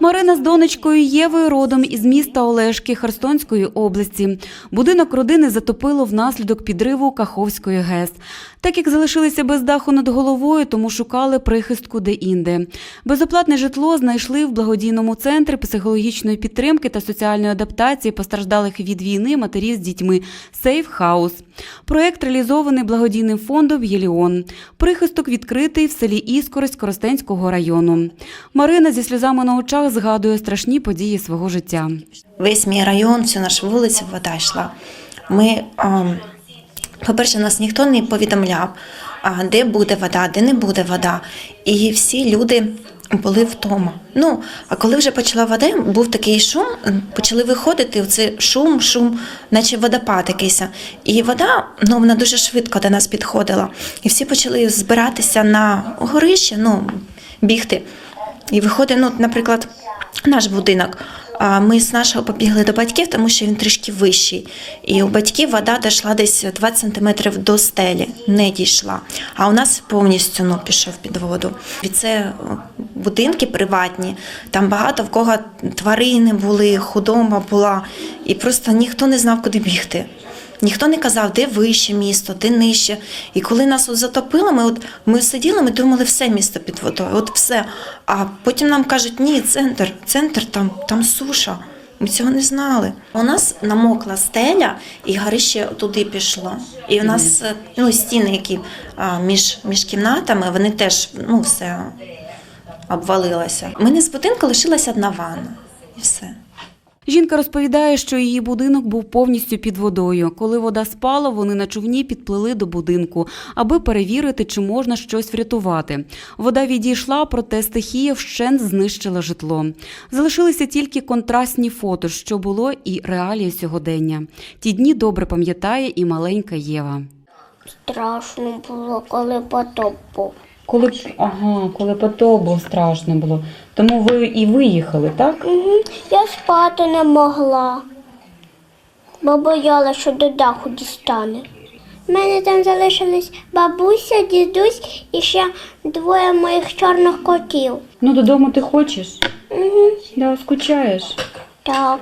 Марина з донечкою Євою родом із міста Олешки Херсонської області. Будинок родини затопило внаслідок підриву Каховської ГЕС. Так як залишилися без даху над головою, тому шукали прихистку де-інде. Безоплатне житло знайшли в благодійному центрі психологічної підтримки та соціальної адаптації постраждалих від війни матерів з дітьми Сейф Хаус. Проект реалізований благодійним фондом Єліон. Прихисток відкритий в селі Іскорець Коростенського району. Марина зі сльозами на очах згадує страшні події свого життя. Весь мій район, всю нашу вулицю вода йшла. Ми, по-перше, нас ніхто не повідомляв, де буде вода, де не буде вода. І всі люди були вдома. Ну, а коли вже почала вода, був такий шум, почали виходити, оце шум, шум, наче водопад якийсь. І вода, ну, вона дуже швидко до нас підходила. І всі почали збиратися на горище, ну, бігти. І виходить, ну, наприклад, наш будинок. А Ми з нашого побігли до батьків, тому що він трішки вищий. І у батьків вода дійшла десь 20 сантиметрів до стелі, не дійшла. А у нас повністю ну, пішов під воду. І це будинки приватні, там багато в кого тварини були, худоба була, і просто ніхто не знав, куди бігти. Ніхто не казав, де вище місто, де нижче. І коли нас от затопило, ми от ми сиділи, ми думали, все місто під водою, от все. А потім нам кажуть, ні, центр, центр там, там суша. Ми цього не знали. У нас намокла стеля, і горище туди пішло. І у нас ну, стіни, які а, між, між кімнатами, вони теж ну, все обвалилося. Мене з будинку лишилася одна ванна. І все. Жінка розповідає, що її будинок був повністю під водою. Коли вода спала, вони на човні підплили до будинку, аби перевірити, чи можна щось врятувати. Вода відійшла, проте стихія вщент знищила житло. Залишилися тільки контрастні фото, що було і реалії сьогодення. Ті дні добре пам'ятає і маленька Єва. Страшно було, коли потоп був. Коли ага, коли потоп був страшно було, тому ви і виїхали, так? Угу. Я спати не могла, бо боялася, що до даху дістане. У мене там залишились бабуся, дідусь і ще двоє моїх чорних котів. Ну додому ти хочеш? Угу. Да, скучаєш. Так.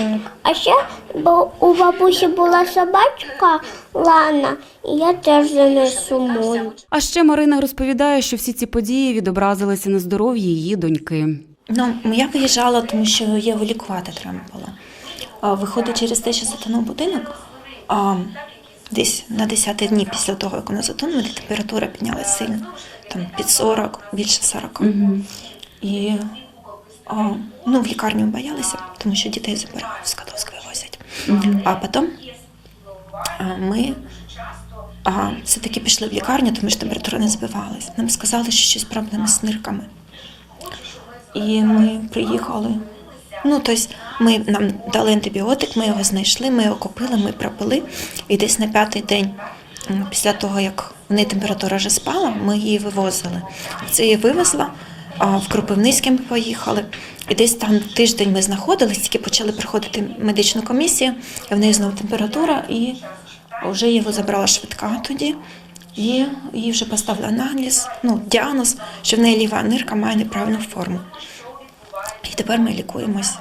Так. А ще бо у бабусі була собачка Лана, і я теж за нею сумую. А ще Марина розповідає, що всі ці події відобразилися на здоров'ї її доньки. Ну, я виїжджала, тому що Єву лікувати треба було. Виходить, через те, що затонув будинок, а, десь на 10 дні після того, як вона затонула, температура піднялася сильно, там під 40, більше 40. І а, ну, в лікарню боялися, тому що дітей забирають, з Катовська вивозять. А потім а, ми а, все-таки пішли в лікарню, тому що температура не збивалась. Нам сказали, що щось проблеми з нирками. І ми приїхали. Ну, тобто ми нам дали антибіотик, ми його знайшли, ми його купили, ми пропили. І десь на п'ятий день, після того, як в неї температура вже спала, ми її вивозили. Це її вивезла, в Кропивницьке ми поїхали. І десь там тиждень ми знаходились, тільки почали приходити медичну комісію, і в неї знову температура, і вже його забрала швидка тоді. І їй вже поставили аналіз, ну, діагноз, що в неї ліва нирка має неправильну форму. І тепер ми лікуємось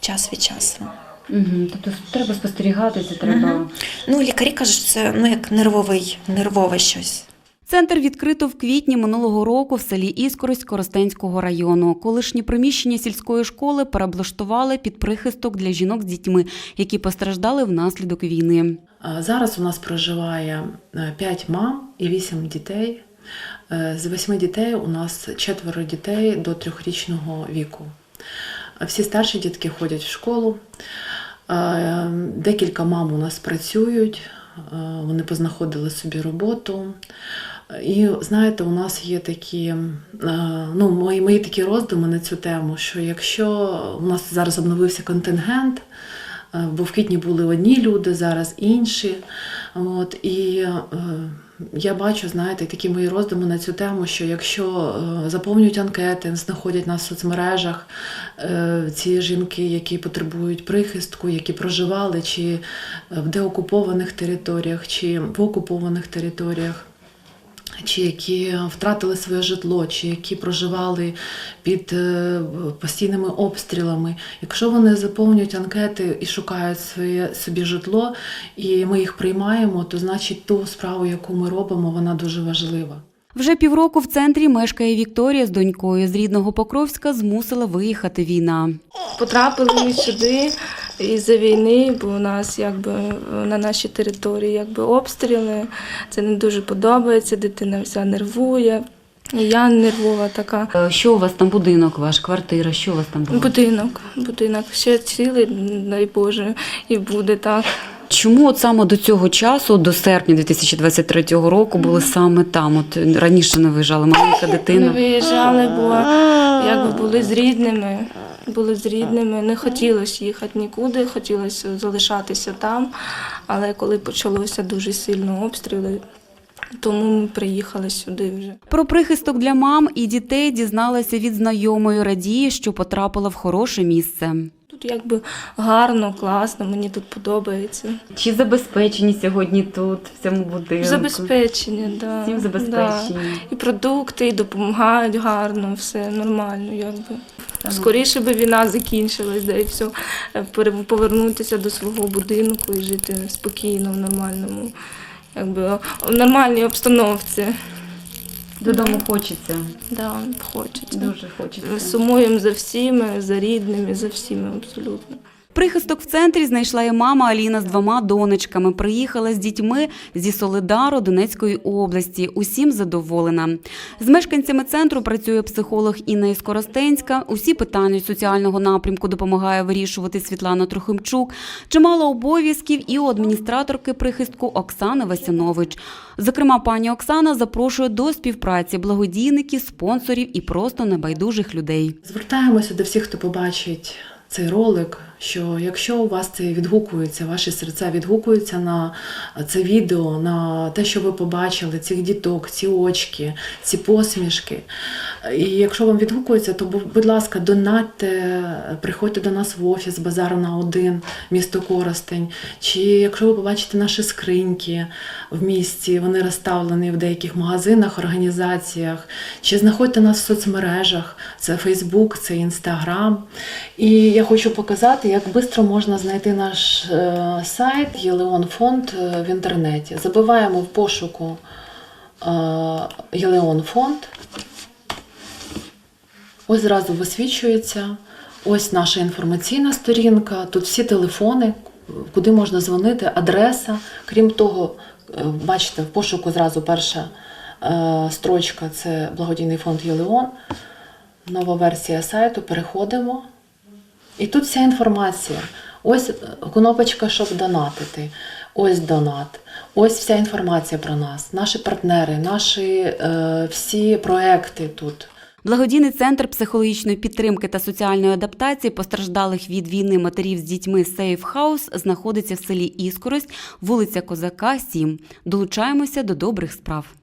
час від часу. Угу. Тобто треба спостерігати, це треба. Ну, лікарі кажуть, що це ну, як нервовий, нервове щось. Центр відкрито в квітні минулого року в селі Іскорость Коростенського району. Колишні приміщення сільської школи переблаштували під прихисток для жінок з дітьми, які постраждали внаслідок війни. Зараз у нас проживає 5 мам і 8 дітей. Е, З 8 дітей у нас четверо дітей до трьохрічного віку. Всі старші дітки ходять в школу. Е, Декілька мам у нас працюють, е, вони познаходили собі роботу. І знаєте, у нас є такі, е, ну, мої, мої такі роздуми на цю тему, що якщо у нас зараз обновився контингент, Е, бо в квітні були одні люди, зараз інші. От, і е, я бачу, знаєте, такі мої роздуми на цю тему, що якщо заповнюють анкети, знаходять нас в соцмережах ці жінки, які потребують прихистку, які проживали чи в деокупованих територіях, чи в окупованих територіях. Чи які втратили своє житло, чи які проживали під е, постійними обстрілами. Якщо вони заповнюють анкети і шукають своє собі житло, і ми їх приймаємо, то значить ту справу, яку ми робимо, вона дуже важлива. Вже півроку в центрі мешкає Вікторія з донькою. З рідного Покровська змусила виїхати війна. Потрапили ми сюди із-за війни, бо у нас якби на нашій території якби обстріли. Це не дуже подобається, дитина вся нервує. Я нервова така. Е, Що у вас там будинок, ваш квартира? Що у вас там було? Будинок, будинок ще цілий, дай Боже, і буде так. Чому от саме до цього часу, до серпня 2023 року, були саме там? От раніше не виїжджали маленька дитина. виїжджали, бо якби були з рідними. Були з рідними, не хотілося їхати нікуди, хотілося залишатися там. Але коли почалося дуже сильно обстріли, тому ми приїхали сюди вже. Про прихисток для мам і дітей дізналася від знайомої радії, що потрапила в хороше місце. Тут якби гарно, класно, мені тут подобається. Чи забезпечені сьогодні тут, в цьому будинку? Забезпечення, да. Всім Да. І продукти, і допомагають гарно, все нормально, якби. Скоріше би війна закінчилась, да і все, повернутися до свого будинку і жити спокійно, в нормальному, якби в нормальній обстановці. Додому хочеться. Да, хочеться. Дуже хочеться. Сумуємо за всіми, за рідними, за всіми абсолютно. Прихисток в центрі знайшла і мама Аліна з двома донечками. Приїхала з дітьми зі Солидару Донецької області. Усім задоволена. З мешканцями центру працює психолог Інна Іскоростенська. Усі питання соціального напрямку допомагає вирішувати Світлана Трохимчук. Чимало обов'язків і у адміністраторки прихистку Оксани Васянович. Зокрема, пані Оксана запрошує до співпраці благодійників, спонсорів і просто небайдужих людей. Звертаємося до всіх, хто побачить цей ролик. Що якщо у вас це відгукується, ваші серця відгукуються на це відео, на те, що ви побачили, цих діток, ці очки, ці посмішки. І якщо вам відгукується, то будь ласка, донатьте, приходьте до нас в офіс базару на один, місто Коростень. Чи якщо ви побачите наші скриньки в місті, вони розставлені в деяких магазинах, організаціях, чи знаходьте нас в соцмережах, це Фейсбук, це Інстаграм. І я хочу показати, як швидко можна знайти наш е, сайт Єлеон Фонд е, в інтернеті. Забиваємо в пошуку е, Єлеон Фонд. Ось зразу висвічується. Ось наша інформаційна сторінка. Тут всі телефони, куди можна дзвонити, адреса. Крім того, е, бачите, в пошуку зразу перша е, строчка це благодійний фонд Єлеон. Нова версія сайту. Переходимо. І тут вся інформація. Ось е, кнопочка, щоб донатити. Ось донат. Ось вся інформація про нас, наші партнери, наші е, всі проекти тут. Благодійний центр психологічної підтримки та соціальної адаптації постраждалих від війни матерів з дітьми Сейф Хаус знаходиться в селі Іскорость, вулиця Козака, 7. Долучаємося до добрих справ.